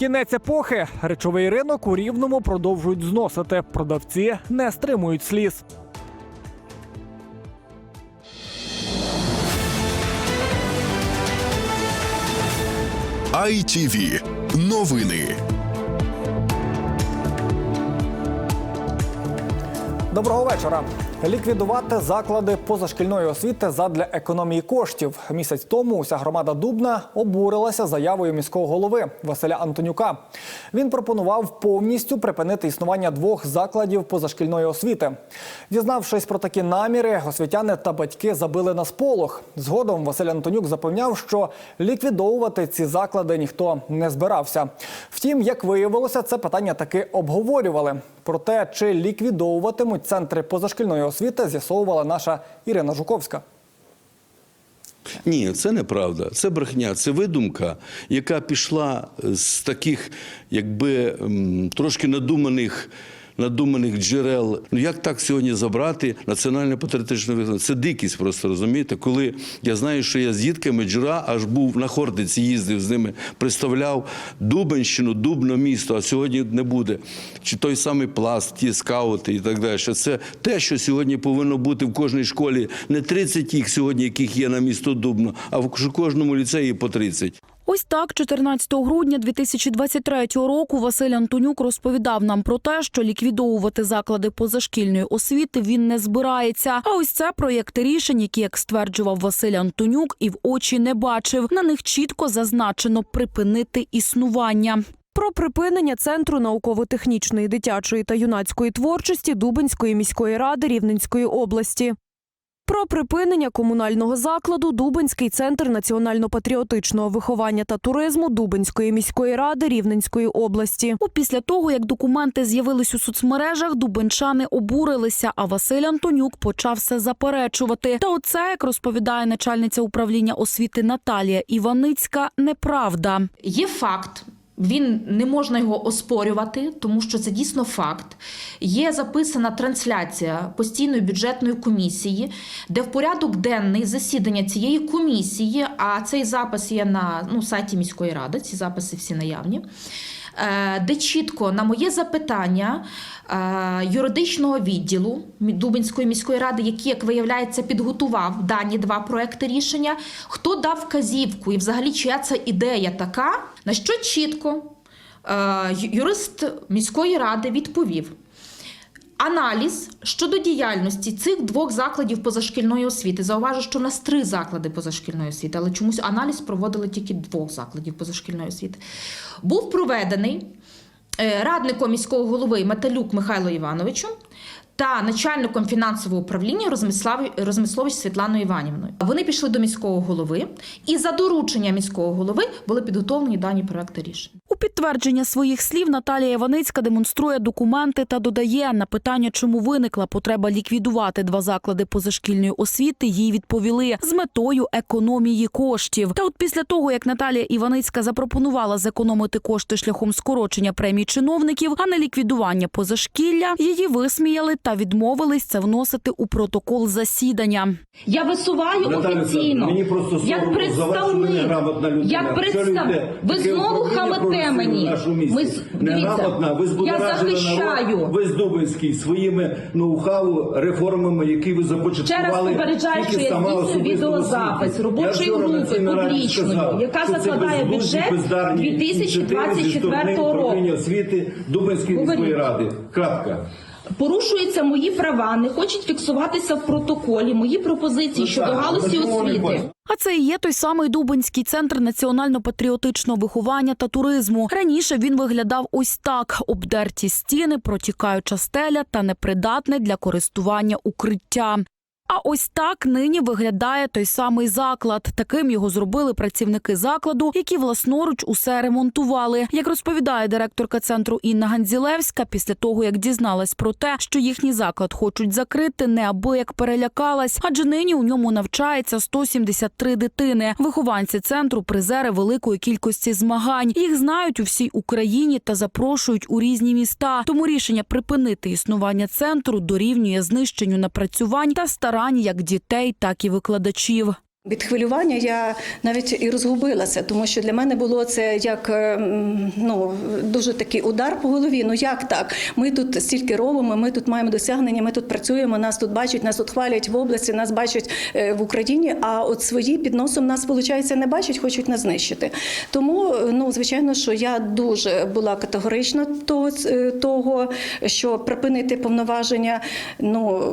Кінець епохи. Речовий ринок у рівному продовжують зносити. Продавці не стримують сліз. ITV. Новини. Доброго вечора. Ліквідувати заклади позашкільної освіти задля економії коштів. Місяць тому уся громада Дубна обурилася заявою міського голови Василя Антонюка. Він пропонував повністю припинити існування двох закладів позашкільної освіти. Дізнавшись про такі наміри, освітяни та батьки забили на сполох. Згодом Василь Антонюк запевняв, що ліквідовувати ці заклади ніхто не збирався. Втім, як виявилося, це питання таки обговорювали. Про те, чи ліквідовуватимуть центри позашкільної освіти, з'ясовувала наша Ірина Жуковська. Ні, це неправда. Це брехня, це видумка, яка пішла з таких, якби трошки надуманих. Надуманих джерел. Ну як так сьогодні забрати національне патріотичне визнання? Це дикість, просто розумієте. Коли я знаю, що я з дітками джура аж був на Хортиці, їздив з ними, представляв Дубенщину, Дубно місто, а сьогодні не буде. Чи той самий пласт, ті скаути і так далі. Це те, що сьогодні повинно бути в кожній школі. Не 30 їх сьогодні, яких є на місто Дубно, а в кожному ліцеї по 30. Ось так, 14 грудня 2023 року Василь Антонюк розповідав нам про те, що ліквідовувати заклади позашкільної освіти він не збирається. А ось це проєкти рішень, які, як стверджував Василь Антонюк, і в очі не бачив. На них чітко зазначено припинити існування. Про припинення центру науково-технічної дитячої та юнацької творчості Дубинської міської ради Рівненської області. Про припинення комунального закладу Дубинський центр національно-патріотичного виховання та туризму Дубинської міської ради Рівненської області. У після того, як документи з'явились у соцмережах, дубенчани обурилися, а Василь Антонюк почав все заперечувати. Та оце, як розповідає начальниця управління освіти Наталія Іваницька, неправда. Є факт. Він не можна його оспорювати, тому що це дійсно факт. Є записана трансляція постійної бюджетної комісії, де в порядок денний засідання цієї комісії, а цей запис є на ну, сайті міської ради, ці записи всі наявні. Е, Де чітко на моє запитання е, юридичного відділу Дубинської міської ради, який, як виявляється, підготував дані два проекти рішення, хто дав вказівку і взагалі чия це ідея така, на що чітко е, юрист міської ради відповів. Аналіз щодо діяльності цих двох закладів позашкільної освіти. Зауважу, що в нас три заклади позашкільної освіти, але чомусь аналіз проводили тільки двох закладів позашкільної освіти. Був проведений е, радником міського голови Металюк Михайло Івановичем та начальником фінансового управління Розмислович Світланою Іванівною. Вони пішли до міського голови, і за доручення міського голови були підготовлені дані проекти рішень. У підтвердження своїх слів Наталія Іваницька демонструє документи та додає на питання, чому виникла потреба ліквідувати два заклади позашкільної освіти. Їй відповіли з метою економії коштів. Та от після того, як Наталія Іваницька запропонувала зекономити кошти шляхом скорочення премій чиновників, а не ліквідування позашкілля, її висміяли та відмовились це вносити у протокол засідання. Я висуваю офіційно мені просто як представник. Як представ... Ви знову хамите мені. Ми з- Неграмотна, ви я захищаю. народ, ви з Дубинський своїми ноу-хау, реформами, які ви започаткували. Ще раз попереджаю, що я здійснюю відеозапис робочої групи публічної, яка закладає бюджет бездарні ініціативи зі 2024 сторони року. управління освіти Дубинської міської ради. Крапка. Порушуються мої права, не хочуть фіксуватися в протоколі мої пропозиції Ну щодо галузі освіти. А це і є той самий Дубинський центр національно-патріотичного виховання та туризму. Раніше він виглядав ось так: обдерті стіни, протікаюча стеля та непридатне для користування укриття. А ось так нині виглядає той самий заклад. Таким його зробили працівники закладу, які власноруч усе ремонтували. Як розповідає директорка центру Інна Ганзілевська, після того як дізналась про те, що їхній заклад хочуть закрити, неабияк перелякалась, адже нині у ньому навчається 173 дитини. Вихованці центру призери великої кількості змагань. Їх знають у всій Україні та запрошують у різні міста. Тому рішення припинити існування центру дорівнює знищенню напрацювань та старань як дітей, так і викладачів. Від хвилювання я навіть і розгубилася, тому що для мене було це як е, ну дуже такий удар по голові. Ну як так? Ми тут стільки робимо, ми тут маємо досягнення, ми тут працюємо, нас тут бачать, нас тут хвалять в області, нас бачать е, в Україні. А от свої під носом нас виходить не бачать, хочуть нас знищити. Тому ну звичайно, що я дуже була категорична того, е, того що припинити повноваження. Ну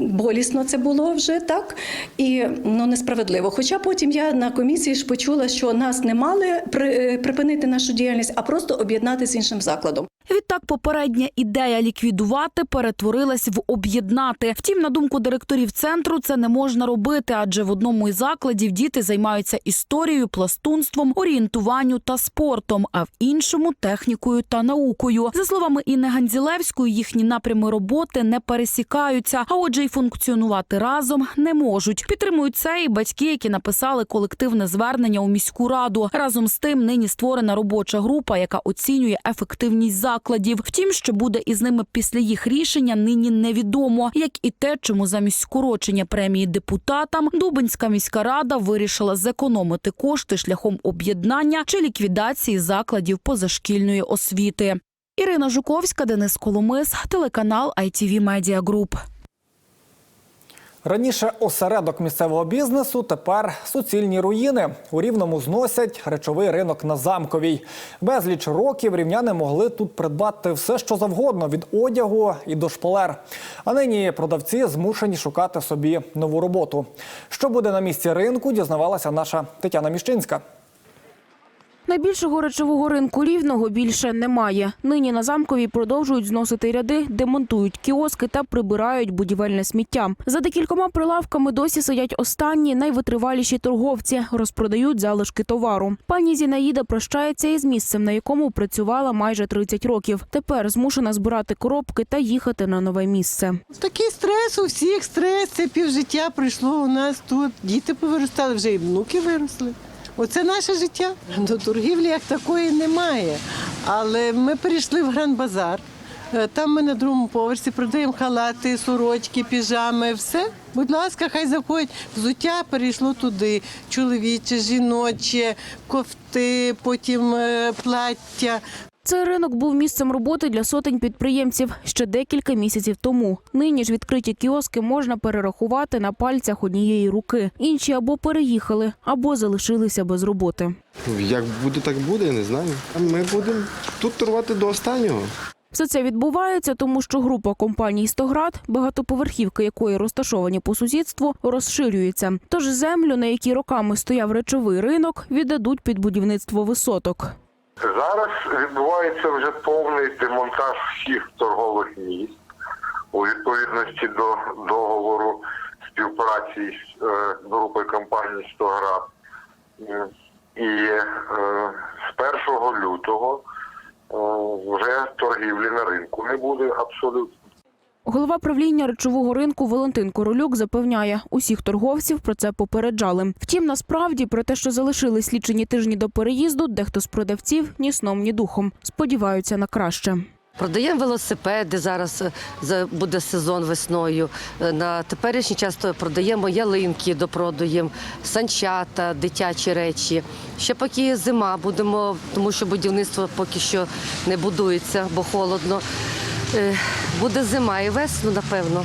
болісно це було вже так і ну несправедливо. Хоча потім я на комісії ж почула, що нас не мали е, припинити нашу діяльність, а просто об'єднати з іншим закладом. Відтак, попередня ідея ліквідувати перетворилась в об'єднати. Втім, на думку директорів центру, це не можна робити, адже в одному із закладів діти займаються історією, пластунством, орієнтуванню та спортом, а в іншому технікою та наукою. За словами Інни Ганзілевської, їхні напрями роботи не пересікаються, а отже, й функціонувати разом не можуть. Підтримують це і батьки, які написали колективне звернення у міську раду. Разом з тим, нині створена робоча група, яка оцінює ефективність закладів. Втім, що буде із ними після їх рішення, нині невідомо, як і те, чому замість скорочення премії депутатам Дубинська міська рада вирішила зекономити кошти шляхом об'єднання чи ліквідації закладів позашкільної освіти. Ірина Жуковська, Денис Коломис, телеканал ITV Media Group. Раніше осередок місцевого бізнесу, тепер суцільні руїни. У рівному зносять речовий ринок на замковій. Безліч років рівняни могли тут придбати все, що завгодно від одягу і до шпалер. А нині продавці змушені шукати собі нову роботу. Що буде на місці ринку, дізнавалася наша Тетяна Міщинська. Найбільшого речового ринку рівного більше немає. Нині на замковій продовжують зносити ряди, демонтують кіоски та прибирають будівельне сміття. За декількома прилавками досі сидять останні найвитриваліші торговці, розпродають залишки товару. Пані Зінаїда прощається із місцем, на якому працювала майже 30 років. Тепер змушена збирати коробки та їхати на нове місце. Такий стрес у всіх, стрес, це півжиття пройшло у нас тут. Діти повиростали, вже і внуки виросли. Оце наше життя. До торгівлі як такої немає. Але ми перейшли в гранд-базар. Е, Там ми на другому поверсі продаємо халати, сорочки, піжами, все. Будь ласка, хай заходять. Взуття перейшло туди. Чоловіче, жіноче, кофти, потім е, плаття. Цей ринок був місцем роботи для сотень підприємців ще декілька місяців тому. Нині ж відкриті кіоски можна перерахувати на пальцях однієї руки. Інші або переїхали, або залишилися без роботи. Як буде, так буде, я не знаю. Ми будемо тут торгувати до останнього. Все це відбувається, тому що група компаній «Стоград», багатоповерхівки якої розташовані по сусідству, розширюється. Тож землю, на якій роками стояв речовий ринок, віддадуть під будівництво висоток. Зараз відбувається вже повний демонтаж всіх торгових місць у відповідності до договору співпраці з е, групою компаній «Стоград». М, І е, з 1 лютого е, вже торгівлі на ринку не буде абсолютно. Голова правління речового ринку Валентин Королюк запевняє, усіх торговців про це попереджали. Втім, насправді про те, що залишились лічені тижні до переїзду, дехто з продавців ні сном, ні духом сподіваються на краще. Продаємо велосипеди зараз е, буде сезон весною. Е, На теперішній час продаємо ялинки, допродаємо, санчата, дитячі речі. Ще поки зима будемо, тому що будівництво поки що не будується, бо холодно. Е, Буде зима і весну, напевно.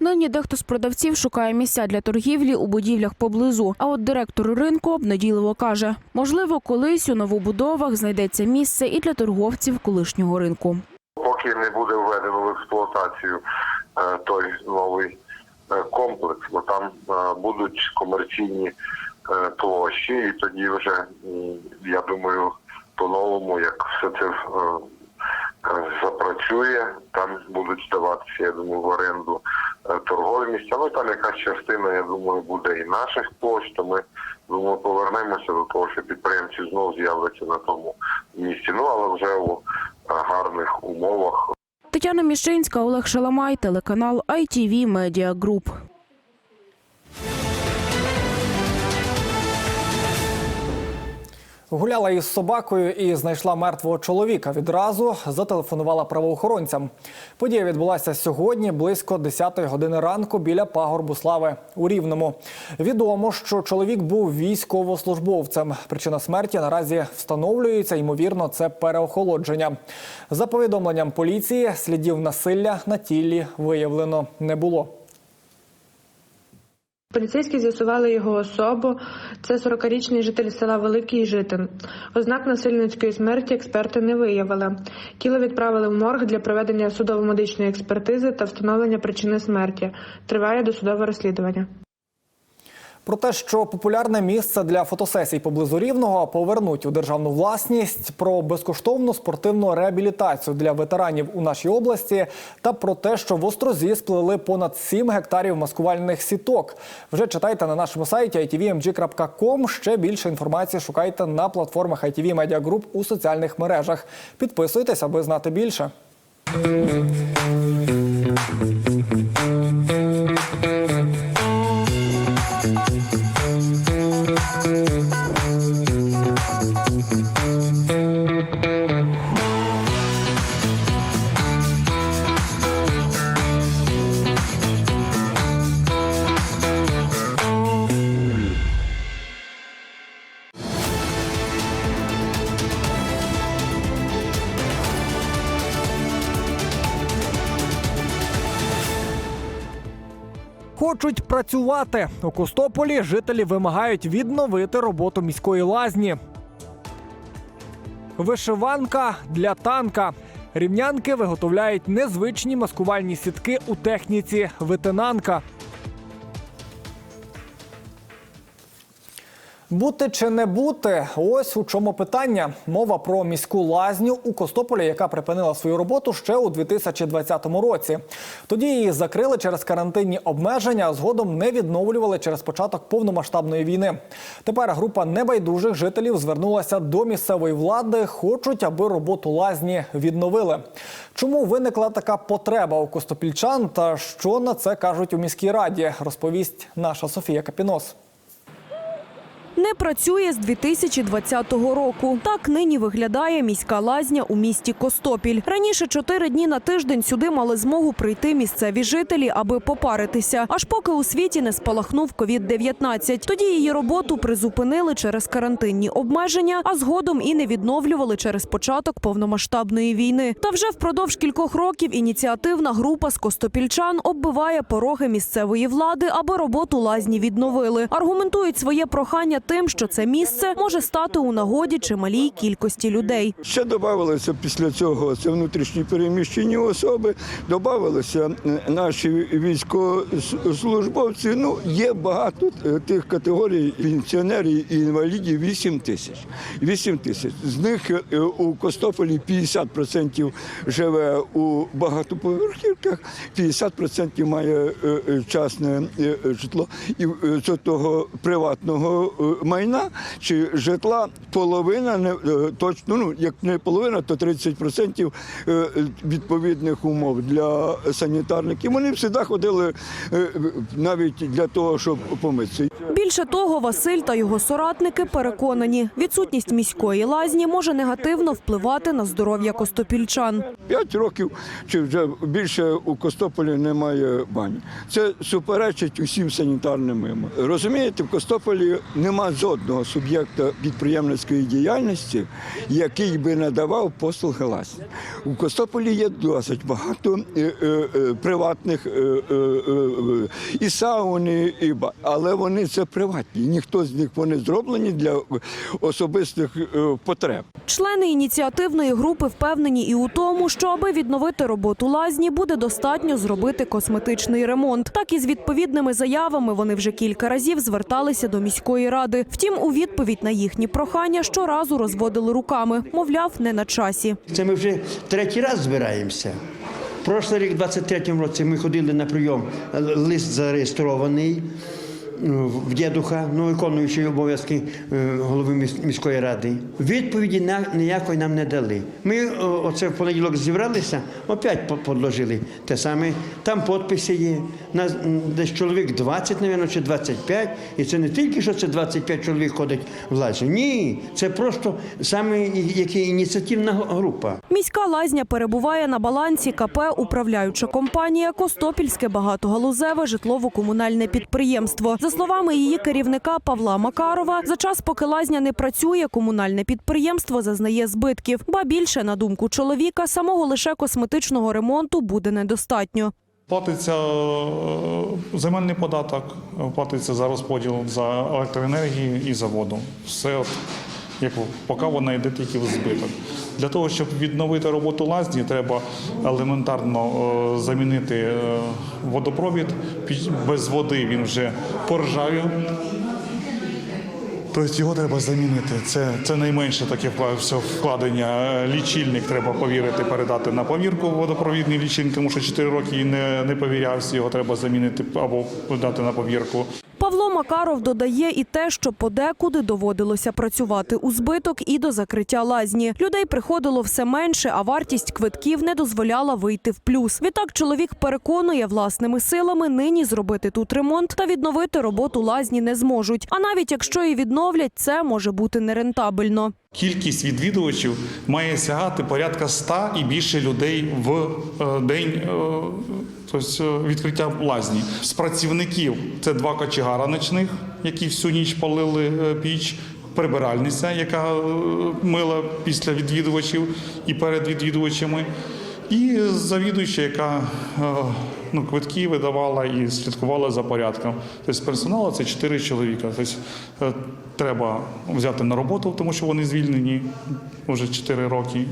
Нині дехто з продавців шукає місця для торгівлі у будівлях поблизу. А от директор ринку обнадійливо каже: можливо, колись у новобудовах знайдеться місце і для торговців колишнього ринку. Поки не буде введено в експлуатацію е, той новий е, комплекс, бо там будуть комерційні площі, і тоді вже, я думаю, по-новому, як все це запрацює, там будуть здаватися, я думаю, в оренду е, торгові місця. Ну там якась частина, я думаю, буде і наших площ, то ми думаю, повернемося до того, що підприємці знову з'являться на тому місці. Ну але вже у е, гарних умовах, Тетяна Міщинська, Олег Шаламай, телеканал ITV Media Group. Гуляла із собакою і знайшла мертвого чоловіка. Відразу зателефонувала правоохоронцям. Подія відбулася сьогодні близько 10-ї години ранку біля пагорбу слави у Рівному. Відомо, що чоловік був військовослужбовцем. Причина смерті наразі встановлюється. Ймовірно, це переохолодження. За повідомленням поліції, слідів насилля на тілі виявлено не було. Поліцейські з'ясували його особу. Це 40-річний житель села Великий Житин. Ознак насильницької смерті експерти не виявили. Тіло відправили в морг для проведення судово-медичної експертизи та встановлення причини смерті. Триває досудове розслідування. Про те, що популярне місце для фотосесій поблизу рівного повернуть у державну власність, про безкоштовну спортивну реабілітацію для ветеранів у нашій області, та про те, що в Острозі сплели понад 7 гектарів маскувальних сіток. Вже читайте на нашому сайті itvmg.com. Ще більше інформації шукайте на платформах ITV Media Group у соціальних мережах. Підписуйтесь, аби знати більше. Хочуть працювати у Костополі. Жителі вимагають відновити роботу міської лазні. Вишиванка для танка. Рівнянки виготовляють незвичні маскувальні сітки у техніці витинанка. Бути чи не бути? Ось у чому питання. Мова про міську лазню у Костополі, яка припинила свою роботу ще у 2020 році. Тоді її закрили через карантинні обмеження, а згодом не відновлювали через початок повномасштабної війни. Тепер група небайдужих жителів звернулася до місцевої влади. Хочуть, аби роботу лазні відновили. Чому виникла така потреба у костопільчан та що на це кажуть у міській раді? Розповість наша Софія Капінос. Не працює з 2020 року. Так нині виглядає міська лазня у місті Костопіль. Раніше чотири дні на тиждень сюди мали змогу прийти місцеві жителі, аби попаритися. Аж поки у світі не спалахнув COVID-19. Тоді її роботу призупинили через карантинні обмеження, а згодом і не відновлювали через початок повномасштабної війни. Та вже впродовж кількох років ініціативна група з костопільчан оббиває пороги місцевої влади, аби роботу лазні відновили. Аргументують своє прохання тим, що це місце може стати у нагоді чималій кількості людей. Ще додавалося після цього це внутрішні переміщені особи, додавалися наші військовослужбовці. Ну, є багато е, тих категорій пенсіонерів і інвалідів 8 тисяч. 8 тисяч. З них е, у Костополі 50% живе у багатоповерхівках, 50% має е, частне житло. І з того приватного майна чи житла половина не е, точно, ну як не половина, то 30% е, відповідних умов для санітарників. Вони завжди ходили е, навіть для того, щоб помитися. Більше того, Василь та його соратники переконані, відсутність міської лазні може негативно впливати на здоров'я костопільчан. П'ять років чи вже більше у Костополі немає бані. Це суперечить усім санітарним. Розумієте, в Костополі нема жодного суб'єкта підприємницької діяльності, який би надавав послуги ласні. У Костополі є досить багато е, е, е, приватних і сауни, і ба, але вони це приватні. Ніхто з них вони зроблені для особистих потреб. Члени ініціативної групи впевнені і у тому, що аби відновити роботу лазні, буде достатньо зробити косметичний ремонт. Так і з відповідними заявами вони вже кілька разів зверталися до міської ради. Втім, у відповідь на їхні прохання щоразу розводили руками. Мовляв, не на часі. Це ми вже третій раз збираємося. Прошлий рік, 23-му році, ми ходили на прийом, лист зареєстрований. В дідуха, ну, виконуючий обов'язки е, голови міс- міської ради. Відповіді на, ніякої нам не дали. Ми оце в понеділок зібралися, опять по- подложили те саме. Там підписи є. Нас десь чоловік 20, мабуть, чи 25. І це не тільки, що це 25 чоловік ходить в лазю. Ні, це просто саме і- яка ініціативна група. Міська лазня перебуває на балансі КП «Управляюча компанія Костопільське багатогалузеве житлово-комунальне підприємство. За словами її керівника Павла Макарова, за час, поки лазня не працює, комунальне підприємство зазнає збитків. Ба більше, на думку чоловіка, самого лише косметичного ремонту буде недостатньо. Платиться е, земельний податок, платиться за розподіл за електроенергію і за воду. Все як поки вона йде тільки в збиток. Для того, щоб відновити роботу лазні, треба елементарно е, замінити е, водопровід. Без води він вже поржавів. Тобто його треба замінити. Це, це найменше таке все вкладення. Е, Лічильник треба повірити, передати на повірку водопровідний лічильник, тому що 4 роки не, не повірявся, його треба замінити або дати на повірку. Макаров додає і те, що подекуди доводилося працювати у збиток і до закриття лазні. Людей приходило все менше, а вартість квитків не дозволяла вийти в плюс. Відтак чоловік переконує власними силами нині зробити тут ремонт та відновити роботу лазні не зможуть. А навіть якщо і відновлять, це може бути нерентабельно. Кількість відвідувачів має сягати порядка 100 і більше людей в е, день е, тобто, відкриття лазні. З працівників це два кочегара ночних, які всю ніч палили е, піч. Прибиральниця, яка е, мила після відвідувачів і перед відвідувачами, і завідуюча, яка е, ну, квитки видавала і слідкувала за порядком. Тобто персоналу це чотири чоловіка. Тобто треба взяти на роботу, тому що вони звільнені вже 4 роки.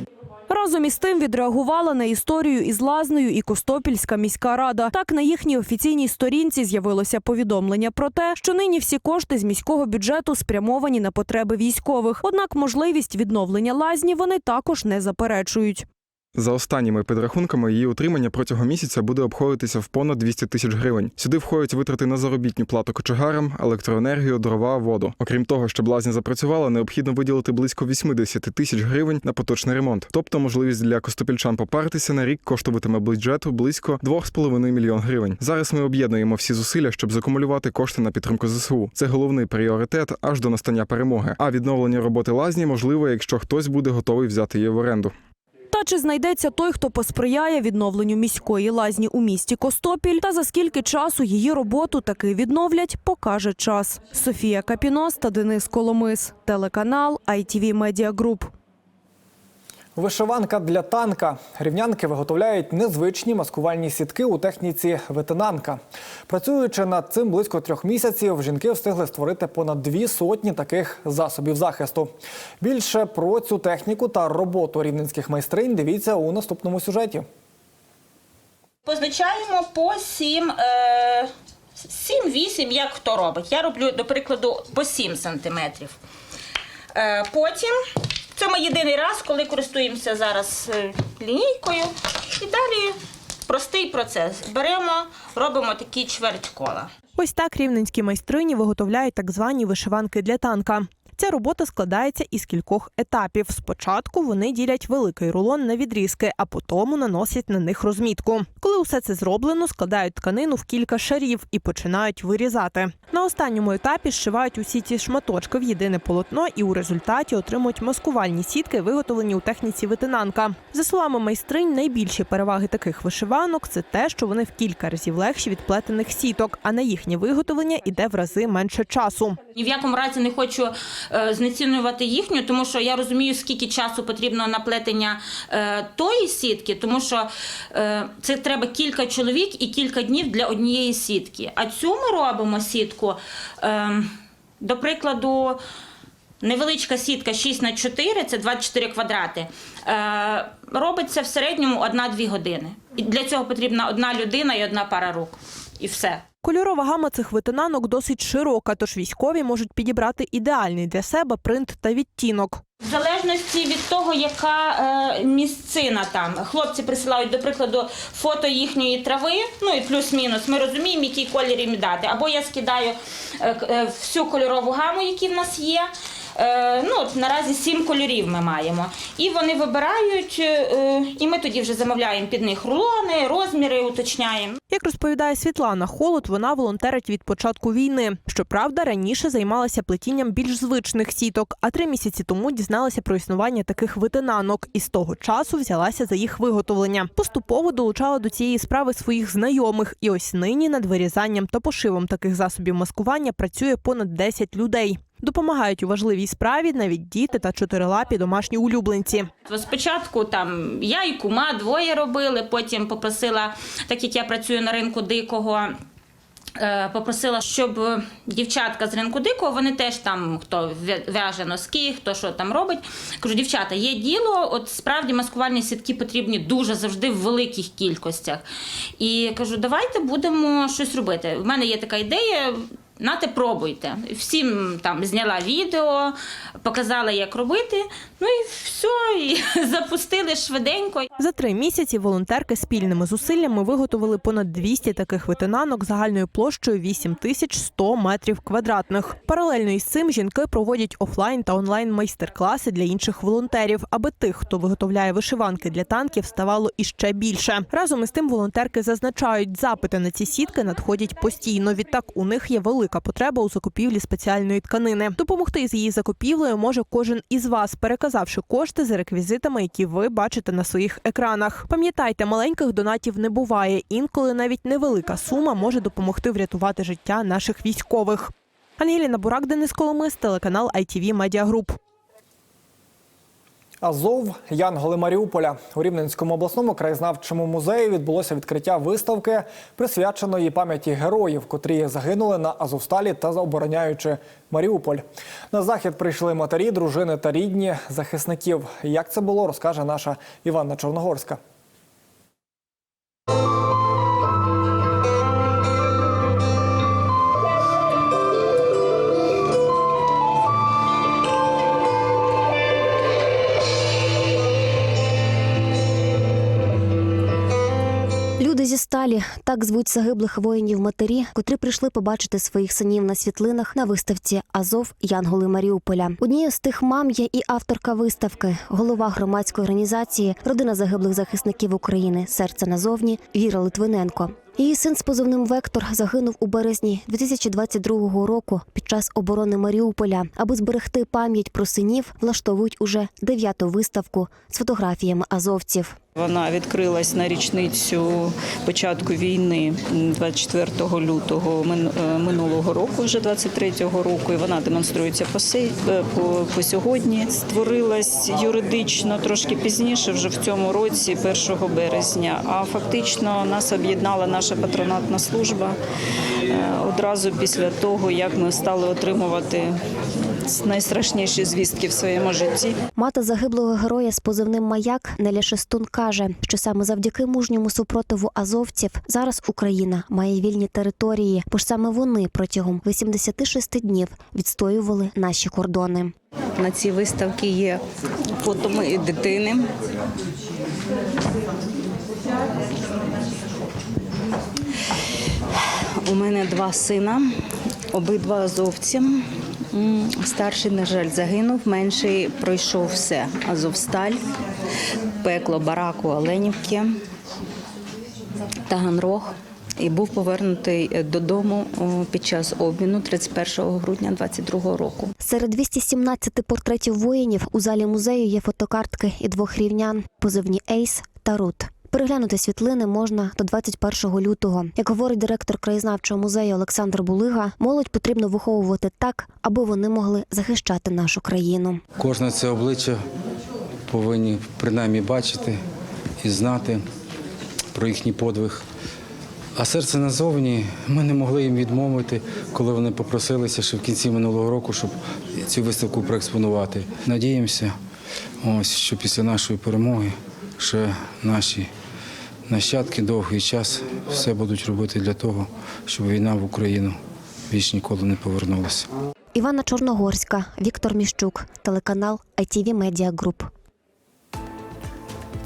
Разом із тим відреагувала на історію із лазнею і Костопільська міська рада. Так на їхній офіційній сторінці з'явилося повідомлення про те, що нині всі кошти з міського бюджету спрямовані на потреби військових. Однак можливість відновлення лазні вони також не заперечують. За останніми підрахунками, її утримання протягом місяця буде обходитися в понад 200 тисяч гривень. Сюди входять витрати на заробітну плату кочегарам, електроенергію, дрова, воду. Окрім того, щоб лазня запрацювала, необхідно виділити близько 80 тисяч гривень на поточний ремонт. Тобто можливість для костопільчан попаритися на рік коштуватиме бюджету близько 2,5 мільйон гривень. Зараз ми об'єднуємо всі зусилля, щоб закумулювати кошти на підтримку ЗСУ. Це головний пріоритет аж до настання перемоги. А відновлення роботи лазні можливо, якщо хтось буде готовий взяти її в оренду. Чи знайдеться той, хто посприяє відновленню міської лазні у місті Костопіль, та за скільки часу її роботу таки відновлять, покаже час. Софія Капінос та Денис Коломис, телеканал ITV Media Group. Вишиванка для танка. Рівнянки виготовляють незвичні маскувальні сітки у техніці ветенанка. Працюючи над цим близько трьох місяців, жінки встигли створити понад дві сотні таких засобів захисту. Більше про цю техніку та роботу рівненських майстринь дивіться у наступному сюжеті. Позначаємо по 7, е, 7-8, як хто робить. Я роблю, до прикладу, по 7 сантиметрів. Е, потім, це ми єдиний раз, коли користуємося зараз е, лінійкою. І далі простий процес. Беремо, робимо такі чверть кола. Ось так рівненські майстрині виготовляють так звані вишиванки для танка. Ця робота складається із кількох етапів. Спочатку вони ділять великий рулон на відрізки, а потім наносять на них розмітку. Коли усе це зроблено, складають тканину в кілька шарів і починають вирізати. На останньому етапі зшивають усі ці шматочки в єдине полотно і у результаті отримують маскувальні сітки, виготовлені у техніці ветенанка. За словами майстринь, найбільші переваги таких вишиванок це те, що вони в кілька разів легші від плетених сіток, а на їхнє виготовлення іде в рази менше часу. Ні в якому разі не хочу знецінювати їхню, тому що я розумію, скільки часу потрібно на плетення е, тої сітки, тому що е, це треба кілька чоловік і кілька днів для однієї сітки. А цю ми робимо сітку, е, до прикладу. Невеличка сітка 6 на 4 це 24 квадрати. Е, робиться в середньому 1-2 години. І для цього потрібна одна людина і одна пара рук. і все. Кольорова гама цих витинанок досить широка, тож військові можуть підібрати ідеальний для себе принт та відтінок. В залежності від того, яка е, місцина там. Хлопці присилають, до прикладу, фото їхньої трави, ну і плюс-мінус. Ми розуміємо, який колір їм дати. Або я скидаю е, е, всю кольорову гаму, які в нас є. Е, ну, наразі сім кольорів ми маємо. І вони вибирають, е, і ми тоді вже замовляємо під них рулони, розміри уточняємо. Як розповідає Світлана Холод, вона волонтерить від початку війни. Щоправда, раніше займалася плетінням більш звичних сіток, а три місяці тому дізналася про існування таких витинанок і з того часу взялася за їх виготовлення. Поступово долучала до цієї справи своїх знайомих, і ось нині над вирізанням та пошивом таких засобів маскування працює понад 10 людей. Допомагають у важливій справі навіть діти та чотирилапі домашні улюбленці. Спочатку там я і кума двоє робили, потім попросила, так як я працюю на ринку дикого. е, Попросила, щоб дівчатка з ринку дикого, вони теж там хто в'яже носки, хто що там робить. Кажу, дівчата, є діло, от справді маскувальні сітки потрібні дуже завжди в великих кількостях. І кажу, давайте будемо щось робити. У мене є така ідея. Нате пробуйте. Всім там зняла відео, показала, як робити. Ну і все, і запустили швиденько. За три місяці волонтерки спільними зусиллями виготовили понад 200 таких витинанок загальною площею 8100 метрів квадратних. Паралельно із цим жінки проводять офлайн та онлайн майстер-класи для інших волонтерів, аби тих, хто виготовляє вишиванки для танків, ставало іще більше. Разом із тим волонтерки зазначають, запити на ці сітки надходять постійно. Відтак у них є велика потреба у закупівлі спеціальної тканини. Допомогти з її закупівлею може кожен із вас, переказавши кошти за реквізитами, які ви бачите на своїх екранах. Пам'ятайте, маленьких донатів не буває. Інколи навіть невелика сума може допомогти врятувати життя наших військових. Ангеліна Бурак, Денис Коломис, телеканал ITV Media Group. Азов Янголи Маріуполя у Рівненському обласному краєзнавчому музеї відбулося відкриття виставки, присвяченої пам'яті героїв, котрі загинули на Азовсталі та обороняючи Маріуполь. На захід прийшли матері, дружини та рідні захисників. Як це було, розкаже наша Іванна Чорногорська. Так звуть загиблих воїнів матері, котрі прийшли побачити своїх синів на світлинах на виставці Азов Янголи Маріуполя. Однією з тих мам є і авторка виставки, голова громадської організації Родина загиблих захисників України Серце назовні Віра Литвиненко. Її син з позивним Вектор загинув у березні 2022 року під час оборони Маріуполя. Аби зберегти пам'ять про синів, влаштовують уже дев'яту виставку з фотографіями азовців. Вона відкрилась на річницю початку війни 24 лютого е, минулого року, вже 23-го року. І вона демонструється по, е, по, по сьогодні. Створилась юридично трошки пізніше, вже в цьому році, 1 березня. А фактично нас об'єднала наша патронатна служба е, одразу після того, як ми стали отримувати найстрашніші звістки в своєму житті. Мати загиблого героя з позивним Маяк Неля Шестун каже, що саме завдяки мужньому супротиву азовців зараз Україна має вільні території, бо ж саме вони протягом 86 днів відстоювали наші кордони. На цій виставці є фото моєї дитини. У мене два сина, обидва азовці. Старший, на жаль, загинув, менший пройшов все. Азовсталь, пекло бараку Оленівки, Таганрог. І був повернутий е, додому під час обміну 31 грудня 22 року. Серед 217 портретів воїнів у залі музею є фотокартки і двох рівнян, позивні Ейс та Рут. Переглянути світлини можна до 21 лютого. Як говорить директор краєзнавчого музею Олександр Булига, молодь потрібно виховувати так, аби вони могли захищати нашу країну. Кожне це обличчя повинні принаймні бачити і знати про їхній подвиг. А серце назовні ми не могли їм відмовити, коли вони попросилися ще в кінці минулого року, щоб цю виставку проекспонувати. Надіємося, ось, що після нашої перемоги ще наші нащадки довгий час все будуть робити для того, щоб війна в Україну більш ніколи не повернулася. Івана Чорногорська, Віктор Міщук, телеканал ITV Media Group.